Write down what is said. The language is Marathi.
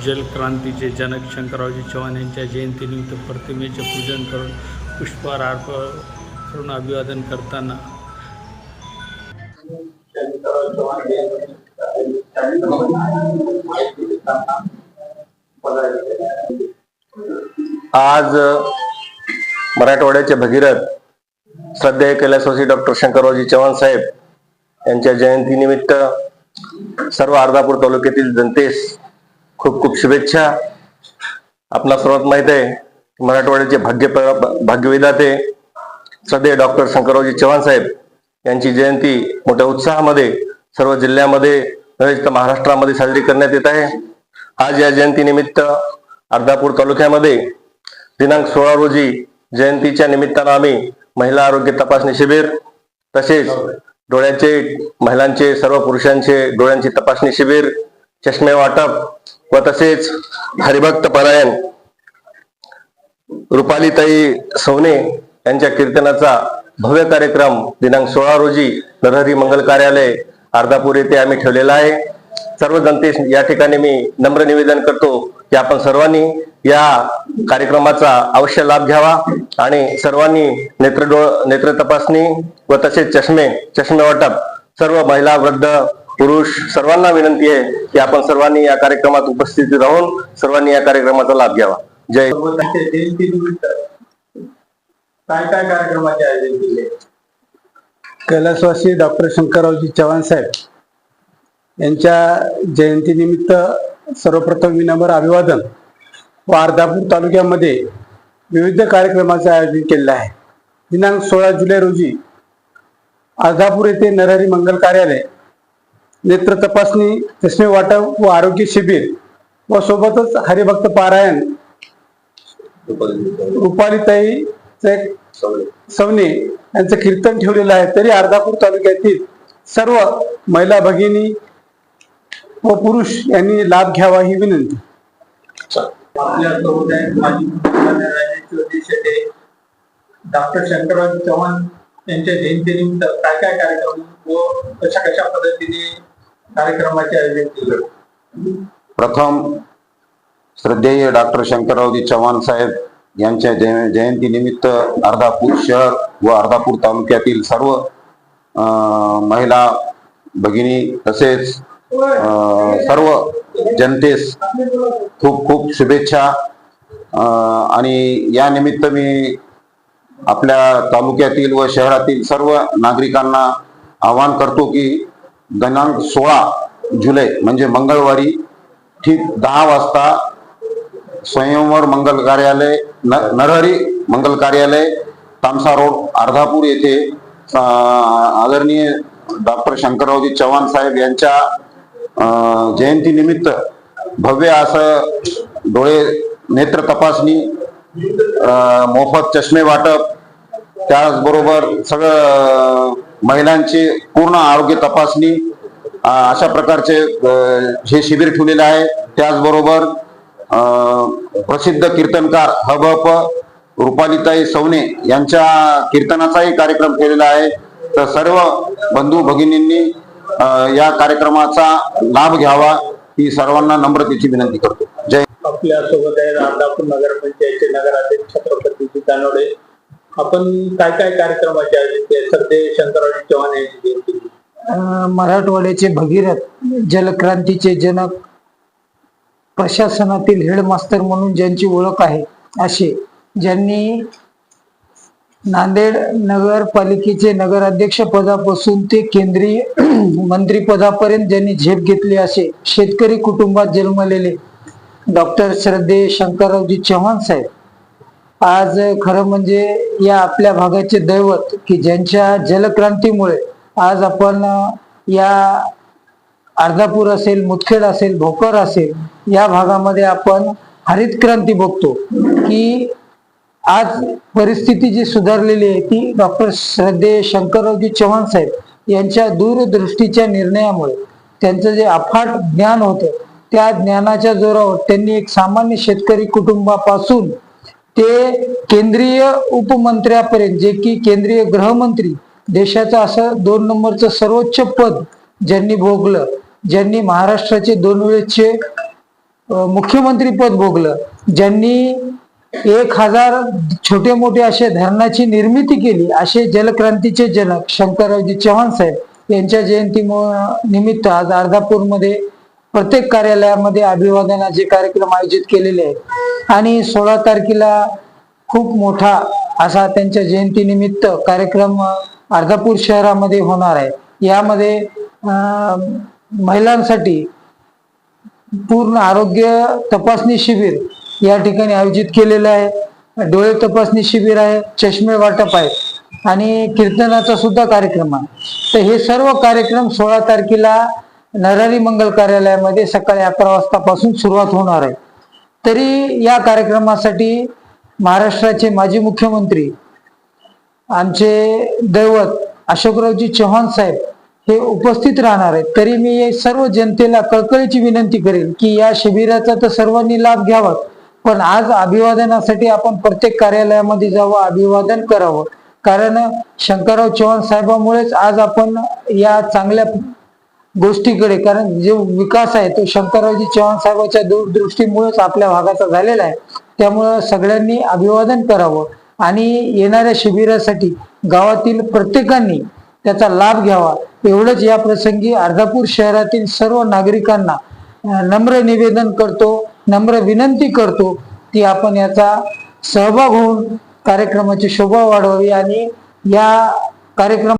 जलक्रांतीचे जनक शंकररावजी चव्हाण यांच्या जयंतीनिमित्त प्रतिमेचे पूजन करून पुष्पहार अर्पण करून अभिवादन करताना आज मराठवाड्याचे भगीरथ श्रद्धेय कैलासवासी डॉक्टर शंकररावजी चव्हाण साहेब यांच्या जयंतीनिमित्त सर्व अर्धापूर तालुक्यातील जनतेस खूप खूप शुभेच्छा. आपला सर्वात माहीत आहे मराठवाड्याचे भाग्य भाग्यविधाते सध्या डॉक्टर शंकररावजी चव्हाण साहेब यांची जयंती मोठ्या उत्साहामध्ये सर्व जिल्ह्यामध्ये महाराष्ट्रामध्ये साजरी करण्यात येत आहे. आज या जयंतीनिमित्त अर्धापूर तालुक्यामध्ये दिनांक सोळा रोजी जयंतीच्या निमित्तानं आम्ही महिला आरोग्य तपासणी शिबिर तसेच डोळ्याचे महिलांचे सर्व पुरुषांचे डोळ्यांची तपासणी शिबिर चष्मे वाटप व तसेच हरिभक्त परायण रुपालीताई सोने यांच्या कीर्तनाचा भव्य कार्यक्रम दिनांक सोळा रोजी नरहरी मंगल कार्यालय अर्धापूर येथे आम्ही ठेवलेला आहे. सर्व जनतेस या ठिकाणी मी नम्र निवेदन करतो की आपण सर्वांनी या कार्यक्रमाचा अवश्य लाभ घ्यावा आणि सर्वांनी नेत्र नेत्र तपासणी व तसेच चष्मे चष्मे वाटप सर्व महिला वृद्ध पुरुष सर्वांना विनंती आहे की आपण सर्वांनी या कार्यक्रमात उपस्थित राहून सर्वांनी या कार्यक्रमाचा लाभ घ्यावा. जय काय काय कार्यक्रमाचे आयोजन केले? कैलासवासी डॉक्टर शंकररावजी चव्हाण साहेब यांच्या जयंतीनिमित्त सर्वप्रथम विनम्र अभिवादन व अर्धापूर तालुक्यामध्ये विविध कार्यक्रमाचे आयोजन केलेलं आहे. दिनांक सोळा जुलै रोजी अर्धापूर येथे नरहरी मंगल कार्यालय नेत्र तपासणी चष्मे वाटप व आरोग्य शिबिर व सोबतच हरिभक्त पारायण. रुपालीताई सवने यांचं कीर्तन ठेवलेलं आहे. तरी अर्धापूर तालुक्यातील सर्व महिला भगिनी व पुरुष यांनी लाभ घ्यावा ही विनंती. डॉक्टर शंकरराव चव्हाण यांच्या जयंतीनिमित्त काय काय कार्यक्रम व कशा कशा पद्धतीने कार्यक्रमाचे आयोजन केलं. प्रथम श्रद्धेय डॉक्टर शंकररावजी चव्हाण साहेब यांच्या जय जयंतीनिमित्त अर्धापूर शहर व अर्धापूर तालुक्यातील सर्व अं, महिला भगिनी तसेच अं, सर्व जनतेस खूप खूप शुभेच्छा. अं, आणि या निमित्त मी आपल्या तालुक्यातील व शहरातील सर्व नागरिकांना आवाहन करतो की दिनांक सोळा जुलै म्हणजे मंगळवारी ठीक दहा वाजता स्वयंवर मंगल कार्यालय न- नरहरी मंगल कार्यालय तामसा रोड अर्धापूर येथे आदरणीय डॉक्टर शंकररावजी चव्हाण साहेब यांच्या जयंतीनिमित्त भव्य असं डोळे नेत्र तपासणी मोफत चष्मे वाटप त्याचबरोबर सगळं महिलांची पूर्ण आरोग्य तपासणी अशा प्रकारचे हे शिबिर ठेवलेले आहे. त्याचबरोबर प्रसिद्ध कीर्तनकार हबप रुपालीताई सवने यांच्या कीर्तनाचाही कार्यक्रम केलेला आहे. तर सर्व बंधू भगिनींनी या कार्यक्रमाचा लाभ घ्यावा. ही सर्वांना नम्रतेची विनंती करतो. जय आपल्यासोबत आहे अर्धापूर नगरपंचायतचे नगराध्यक्ष छत्रपती तानोडे आपण काय काय कार्यक्रमाचे आयोजित केले? सध्या शंकरराव चव्हाण यांची जयंती. अं, मराठवाड्याचे भगीरथ जलक्रांतीचे जनक प्रशासनातील हेडमास्तर म्हणून ज्यांची ओळख आहे असे. ज्यांनी नांदेड नगरपालिकेचे नगराध्यक्ष पदापासून ते केंद्रीय मंत्री पदापर्यंत ज्यांनी झेप घेतली असे शेतकरी कुटुंबात जन्मलेले डॉक्टर श्रद्धे शंकररावजी चव्हाण साहेब. आज खरं म्हणजे या आपल्या भागाचे दैवत की ज्यांच्या जलक्रांतीमुळे आज आपण या अर्धापूर असेल मुदखेड असेल भोकर असेल या भागामध्ये आपण हरित क्रांती बघतो की आज परिस्थिती जी सुधारलेली आहे ती डॉक्टर श्रद्धेय शंकररावजी चव्हाण साहेब यांच्या दूरदृष्टीच्या निर्णयामुळे त्यांचं जे अफाट ज्ञान होतं त्या ज्ञानाच्या जोरावर त्यांनी एक सामान्य शेतकरी कुटुंबापासून ते केंद्रीय उपमंत्र्यापर्यंत जे की केंद्रीय गृहमंत्री देशाचं असं दोन नंबरचं सर्वोच्च पद ज्यांनी भोगलं ज्यांनी महाराष्ट्राचे दोन वेळेचे मुख्यमंत्री पद भोगलं ज्यांनी एक हजार छोटे मोठे असे धरणाची निर्मिती केली असे जलक्रांतीचे जनक शंकररावजी चव्हाण साहेब यांच्या जयंती निमित्त आज अर्धापूरमध्ये प्रत्येक कार्यालयामध्ये अभिवादनाचे कार्यक्रम आयोजित केलेले आहेत. आणि सोळा तारखेला खूप मोठा असा त्यांच्या जयंतीनिमित्त कार्यक्रम अर्धापूर शहरामध्ये होणार आहे. यामध्ये महिलांसाठी पूर्ण आरोग्य तपासणी शिबिर या ठिकाणी आयोजित केलेलं आहे. डोळे तपासणी शिबिर आहे चष्मे वाटप आहे आणि कीर्तनाचा सुद्धा कार्यक्रम आहे. तर हे सर्व कार्यक्रम सोळा तारखेला नरारी मंगल कार्यालयामध्ये सकाळी अकरा वाजतापासून सुरुवात होणार आहे. तरी या कार्यक्रमासाठी महाराष्ट्राचे माजी मुख्यमंत्री आमचे दैवत अशोकरावजी चव्हाण साहेब हे उपस्थित राहणार आहेत. तरी मी सर्व जनतेला कळकळीची विनंती करेन की या शिबिराचा तर सर्वांनी लाभ घ्यावा पण आज अभिवादनासाठी आपण प्रत्येक कार्यालयामध्ये जावं अभिवादन करावं. कारण शंकरराव चव्हाण साहेबांमुळेच आज आपण या चांगल्या गोष्टीकडे. कारण जो विकास आहे तो शंकररावजी चव्हाण साहेबांच्या दूरदृष्टीमुळेच आपल्या भागाचा झालेला आहे. त्यामुळं सगळ्यांनी अभिवादन करावं आणि येणाऱ्या शिबिरासाठी गावातील प्रत्येकाने त्याचा लाभ घ्यावा. एवढंच या प्रसंगी अर्धापूर शहरातील सर्व नागरिकांना नम्र निवेदन करतो नम्र विनंती करतो की आपण याचा सहभाग होऊन कार्यक्रमाची शोभा वाढवावी आणि या कार्यक्रम